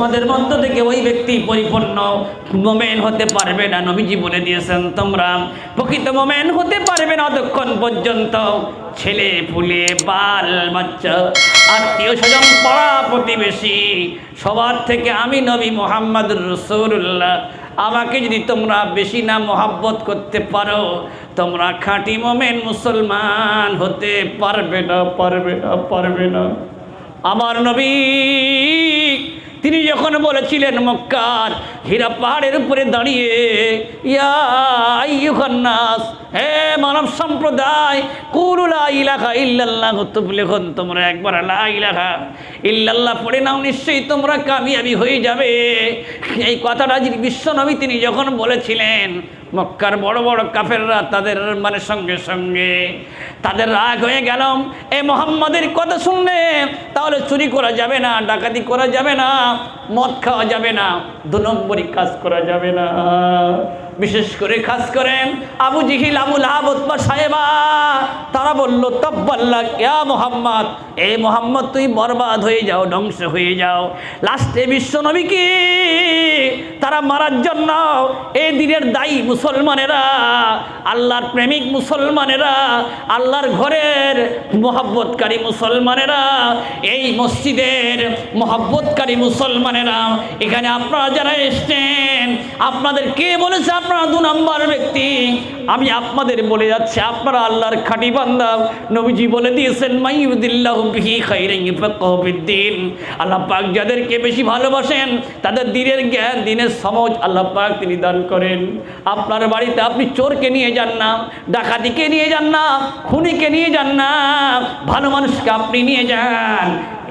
তোমাদের মধ্য থেকে ওই ব্যক্তি পরিপূর্ণ মোমেন হতে পারবে না। নবীজি বলে দিয়েছেন, তোমরা প্রকৃত মোমেন হতে পারবে না অতক্ষণ পর্যন্ত। ছেলে, ফুলে, বাল, বাচ্চা, আত্মীয় স্বজন, পড়া প্রতিবেশী, সবার থেকে আমি নবী মোহাম্মদ রসুল্লাহ আমাকে যদি তোমরা বেশি না মহাব্বত করতে পারো, তোমরা খাঁটি মোমেন মুসলমান হতে পারবে না পারবে না পারবে না। আমার নবী তিনি যখন বলেছিলেন মক্কার হীরা পাহাড়ের উপরে দাঁড়িয়ে, ইয়া আইয়ুহান্নাস হে মানব সম্প্রদায় কুরুলা ইলাকা ইল্লাল্লাহ লেখন তোমরা একবার আল্লাহ ইলাকা ইল্লাল্লাহ পড়ে নাও, নিশ্চয়ই তোমরা কামিয়াবি হয়ে যাবে। এই কথাটা যিনি বিশ্বনবী, তিনি যখন বলেছিলেন মক্কার বড় বড় কাফেররা তাদের মানে সঙ্গে সঙ্গে তাদের রাগ হয়ে গেলাম এ মোহাম্মদের কথা শুনলে তাহলে চুরি করা যাবে না, ডাকাতি করা যাবে না, মদ খাওয়া যাবে না, দু নম্বরই কাজ করা যাবে না। বিশেষ করে খাস করেন আবু জিহিল, আবু লাহাবতবা সাহেবা। তারা বলল, তব্বাল্লা, ইয়া মোহাম্মদ, এ মোহাম্মদ, তুই বরবাদ হয়ে যাও, ধ্বংস হয়ে যাও। লাস্টে বিশ্ব নবীকে তারা মারার জন্য এই দিনের দায়ী মুসলমানেরা, আল্লাহর প্রেমিক মুসলমানেরা, আল্লাহর ঘরের মোহাব্বতকারী মুসলমানেরা, এই মসজিদের মোহাব্বতকারী মুসলমানেরা, এখানে আপনারা যারা এসছেন আপনাদের কে বলেছে আপনারা দু নম্বর ব্যক্তি? আমি আপনাদের বলে যাচ্ছি, আপনারা আল্লাহর খাঁটি বান্দা। নবীজি বলে দিয়েছেন ফাকহুদ্দিন আল্লাহ পাক যাদেরকে বেশি ভালোবাসেন, তাদের দিনের জ্ঞান, দিনের সমজ আল্লাহ পাক তিনি দান করেন। আপনার বাড়িতে আপনি চোরকে নিয়ে যান না, ডাকাতিকে নিয়ে যান না, খুনিকে নিয়ে যান না, ভালো মানুষকে আপনি নিয়ে যান।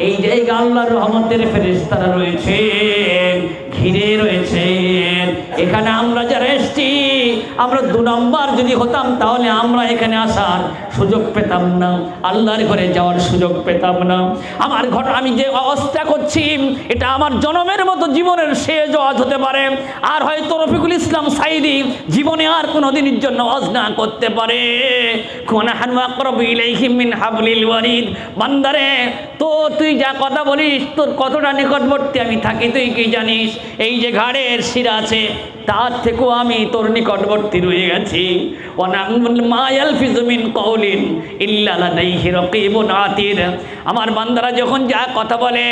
এই জায়গা আল্লাহর রহমতের ফেরেশতারা রয়েছে ঘিরে রয়েছে। এখানে আমরা যারা এসছি, আমরা দু নম্বর যদি হতাম, তাহলে আমরা এখানে আসার সুযোগ পেতাম না। আল্লাহর ঘরে যাওয়ার সুযোগ পেতাম না। আমার ঘর, আমি যে অবস্থা করছি, এটা আমার জনমের মতো জীবনের শেষ ওয়াজ হতে পারে। আর হয়তো রফিকুল ইসলাম সাইদি জীবনে আর কোনো দিনের জন্য ওয়াজ না করতে পারে। বান্দারে তো তুই যা কথা বলিস, তোর কতটা নিকটবর্তী আমি থাকি, তুই কি জানিস? এই যে ঘাড়ের শিরা আছে তার থেকেও আমি তোর নিকটবর্তী রয়ে গেছি। আমার বান্দারা যখন যা কথা বলে,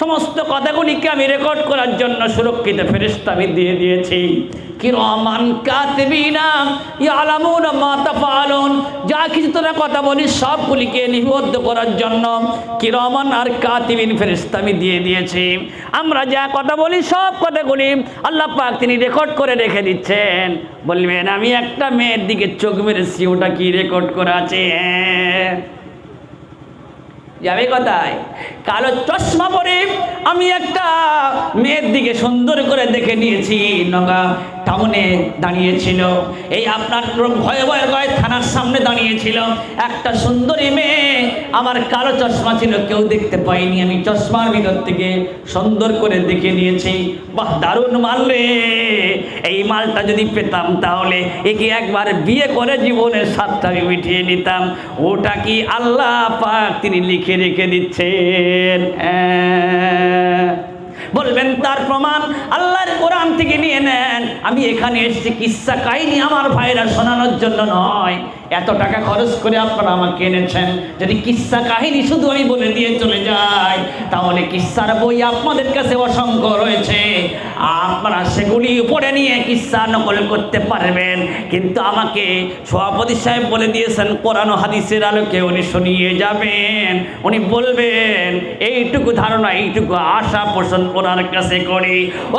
সমস্ত কথাগুলিকে আমি রেকর্ড করার জন্য সুরক্ষিত ফেরেশতা আমি দিয়ে দিয়েছি। কিরমান কাতবিনা ইয়ালামুনা মা তাফালুন যা কিছু তোরা কথা বলিস, সবগুলিকে লিপিবদ্ধ করার জন্য কিরমান আর কাতিবিন ফেরেশতা আমি দিয়ে দিয়েছি। আমরা যা কথা বলি, সব কথাগুলি আল্লাহ পাক তিনি রেকর্ড করে রেখে দিচ্ছেন। বলবেন, আমি একটা মেয়ের দিকে চোখ মেরেছি, ওটা কি রেকর্ড করা আছে যাবে কথায়? কালো চশমা পরে আমি একটা মেয়ের দিকে সুন্দর করে দেখে নিয়েছি। নগা টাউনে দাঁড়িয়েছিল। এই আপনার ভয়ে ভয়ে ভয়ে থানার সামনে দাঁড়িয়েছিল। একটা সুন্দরী মেয়ে আমার কালো চশমা ছিল, কেউ দেখতে পাইনি। আমি চশমার ভিতর থেকে সুন্দর করে দেখে নিয়েছি, বাহ, দারুণ মাল রে। এই মালটা যদি পেতাম তাহলে একে একবার বিয়ে করে জীবনের স্বাদটা আমি মিটিয়ে নিতাম। ওটা কি আল্লাহ পাক তিনি লিখে রেখে দিচ্ছেন। বলবেন তার প্রমাণ আল্লাহর কোরআন থেকে নিয়ে নেন। আমি এখানে এসেছি কিস্সা কাহিনি আমার ভাইরা শোনানোর জন্য নয়। এত টাকা খরচ করে আপনারা আমাকে এনেছেন। যদি কিস্সা কাহিনী শুধু আমি বলে দিয়ে চলে যাই, তাহলে কিসার বই আপনাদের কাছে অসংখ্য রয়েছে। আপনারা সেগুলি উপরে নিয়ে কিস্সা নকল করতে পারবেন। কিন্তু আমাকে সভাপতি সাহেব বলে দিয়েছেন, কোরআন হাদিসের আলোকে উনি শুনিয়ে যাবেন। উনি বলবেন, এইটুকু ধারণা, এইটুকু আশা পোষণ ওনার কাছে করি। ও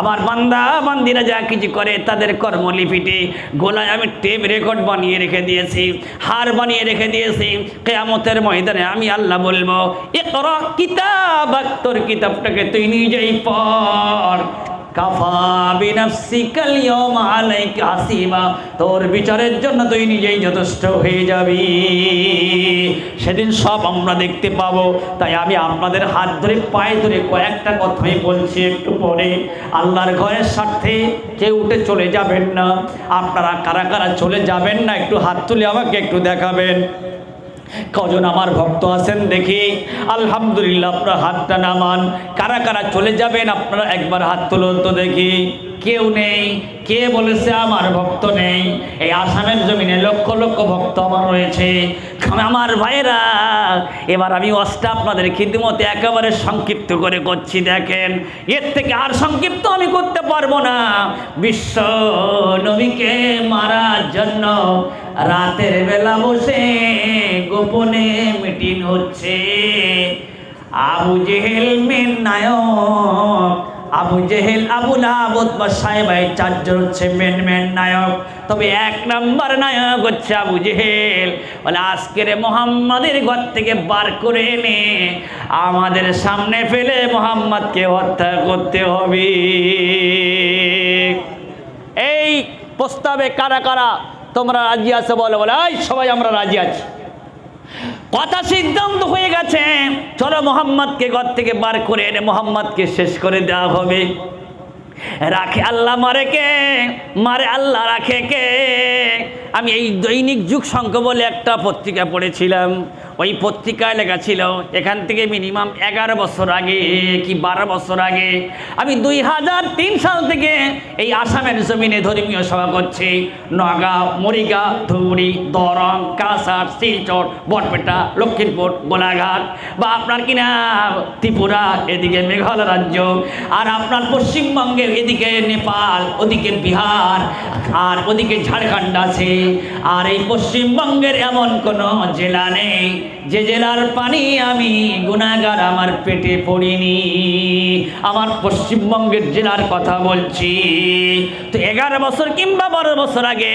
আমার বান্দা, বান্দিরা যা কিছু করে তাদের কর্মলিপিটি গোলায় আমি টেপ রেকর্ড বানিয়ে রেখে দিয়েছি, হার বানিয়ে রেখে দিয়েছি। কেয়ামতের ময়দানে আমি আল্লাহ বলব এ তোর কিতাব তোর কিতাবটাকে তুই নিজেই পড়। কাফা বিনাফসিকাল ইয়াওমা আলাইকা তোর বিচারের জন্য তুই নিজেই যথেষ্ট হয়ে যাবি। সেদিন সব আমরা দেখতে পাবো। তাই আমি আপনাদের হাত ধরে, পায়ে ধরে কয়েকটা কথাই বলছি একটু পরে। আল্লাহর ঘরের স্বার্থে কেউ উঠে চলে যাবেন না। আপনারা কারা কারা চলে যাবেন না, একটু হাত তুলে আমাকে একটু দেখাবেন। কজন আমার ভক্ত আছেন দেখি। আলহামদুলিল্লাহ, আপনার হাতটা নামান। কারা কারা চলে যাবেন, আপনারা একবার হাত তুলুন তো দেখি। কেউ নেই, কে বলেছে আমার ভক্ত নেই? এই আসামের জমিনে লক্ষ লক্ষ ভক্ত আমার রয়েছে। আমার ভাইরা এবার আমি অষ্টা আপনাদের খিদমতে একেবারে সংক্ষিপ্ত করে করছি, দেখেন। এর থেকে আর সংক্ষিপ্ত আমি করতে পারব না। বিশ্ব নবীকে মারার জন্য রাতের বেলা বসে গোপনে মিটিং হচ্ছে। আবু জেহেল মেন নায়ক আবু জেহেল, আবু লাবত বা সাহেবাই চারজন হচ্ছে মেন মেন নায়ক। তবে এক নম্বর নায়ক হচ্ছে আবু জেহেল। বলে, আজকের মোহাম্মদের ঘর থেকে বার করে এনে আমাদের সামনে ফেলে মোহাম্মদকে হত্যা করতে হবে। এই প্রস্তাবে কারা কারা? তোমরা রাজি আছে বলে বলে, এই সবাই আমরা রাজি আছি। কথা সিদ্ধান্ত হয়ে গেছে। চলো মোহাম্মদকে ঘর থেকে বার করে এনে মোহাম্মদকে শেষ করে দেওয়া হবে। রাখে আল্লাহ মারে কে? মারে আল্লাহ রাখে কে? আমি এই দৈনিক যুগ সংখ্য বলে একটা পত্রিকা পড়েছিলাম। ওই পত্রিকায় লেখা ছিল, এখান থেকে মিনিমাম এগারো বছর আগে কি বারো বছর আগে? আমি দুই হাজার তিন সাল থেকে এই আসামের জমিনে ধর্মীয় সভা করছি। নগাঁও, মরিগাঁ, ধুবড়ি, দরং, কাছাড়, শিলচর, বরপেটা, লক্ষ্মীরপুর, গোলাঘাট বা আপনার কিনা ত্রিপুরা, এদিকে মেঘালয় রাজ্য আর আপনার পশ্চিমবঙ্গের এদিকে নেপাল, ওদিকে বিহার আর ওদিকে ঝাড়খণ্ড আছে। আর এই পশ্চিমবঙ্গের এমন কোনো জেলা নেই। যে জেলার পানি আমি গুণাগার আমার পেটে পড়িনি। আমার পশ্চিমবঙ্গের জেলার কথা বলছি। তো এগারো বছর কিংবা বারো বছর আগে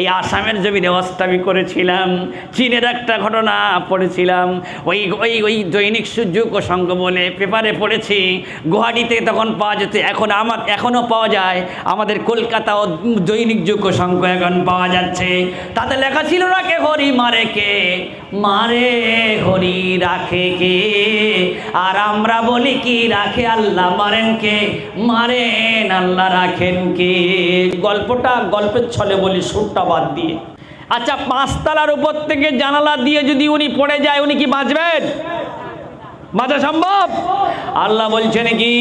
এই আসামের জমিনে অস্তাবি করেছিলাম, চীনের একটা ঘটনা পড়েছিলাম। ওই ওই ওই দৈনিক সূর্যক সংঘ বলে পেপারে পড়েছি, গুয়াহাটিতে তখন পাওয়া যেত, এখন আমার, এখনও পাওয়া যায়। আমাদের কলকাতা ও দৈনিক যুগ সংঘ এখন পাওয়া যাচ্ছে। তাতে লেখা ছিল না কে হরি মারে কে, মারে হরি রাখে কে? আর আমরা বলি কি রাখে আল্লাহ মারেন কে? মারেন আল্লাহ রাখেন কে? গল্পটা গল্পের ছলে বলি, সুরটা বাদ দিয়ে। আচ্ছা পাঁচতলার উপর থেকে জানালা দিয়ে যদি উনি পড়ে যায়, উনি কি বাঁচবেন? বাঁচা সম্ভব? আল্লাহ বলছেন কি?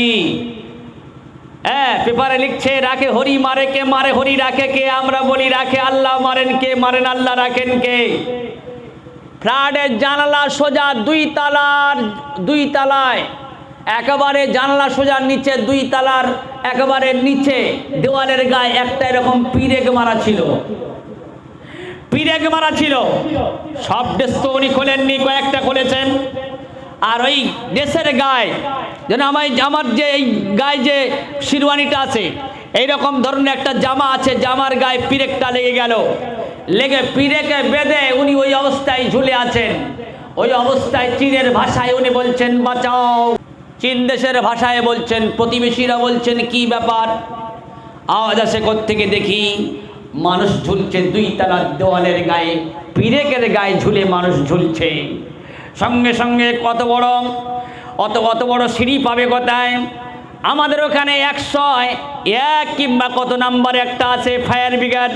হ্যাঁ পেপারে লিখছে, রাখে হরি মারে কে, মারে হরি রাখে কে? আমরা বলি, রাখে আল্লাহ মারেন কে, মারেন আল্লাহ রাখেন কে? ফ্ল্যাটের জানালা সোজা দুই তালার, দুই তালায়। একেবারে জানলা সোজা নিচে, দুই তালার একেবারে নিচে। দেওয়ালের গায়ে একটা এরকম পিরেক মারা ছিল। পিরেক মারা ছিল। সব ড্রেস তো উনি খোলেননি, কয়েকটা খুলেছেন। আর ওই ড্রেসের গায়ে, যেন আমার আমার যে এই গায়ে যে শিরওয়ানিটা আছে, এইরকম ধরনের একটা জামা আছে, জামার গায়ে পিরেকটা লেগে গেল। লেগে পিরেকে বেঁধে উনি ওই অবস্থায় ঝুলে আছেন। ওই অবস্থায় চীনের ভাষায় উনি বলছেন, বাঁচাও। চীন দেশের ভাষায় বলছেন, প্রতিবেশীরা বলছেন, কি ব্যাপার? আওয়াজ আসে থেকে দেখি, মানুষ ঝুলছে দুই তালার দেওয়ালের গায়ে, পিরেকের গায়ে ঝুলে মানুষ ঝুলছে। সঙ্গে সঙ্গে কত বড়, অত কত বড় সিঁড়ি পাবে কোথায়? আমাদের ওখানে একশো এক কিংবা কত নাম্বার একটা আছে, ফায়ার ব্রিগেড।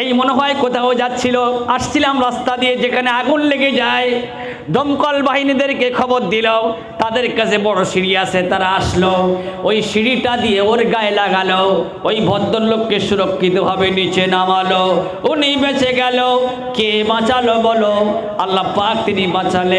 এই মনে হয় কোথাও যাচ্ছিল। আসছিলাম রাস্তা দিয়ে, যেখানে আগুন লেগে যায়। দমকল বাহিনীদেরকে খবর দিল, তাদের কাছে বড় সিঁড়ি আছে, তারা আসলো। ওই সিঁড়িটা দিয়ে ওর গায়ে লাগালো। ওই ভদ্রলোককে সুরক্ষিতভাবে নিচে নামালো। উনি বেঁচে গেল। কে বাঁচালো বলো? আল্লাহ পাক তিনি বাঁচালে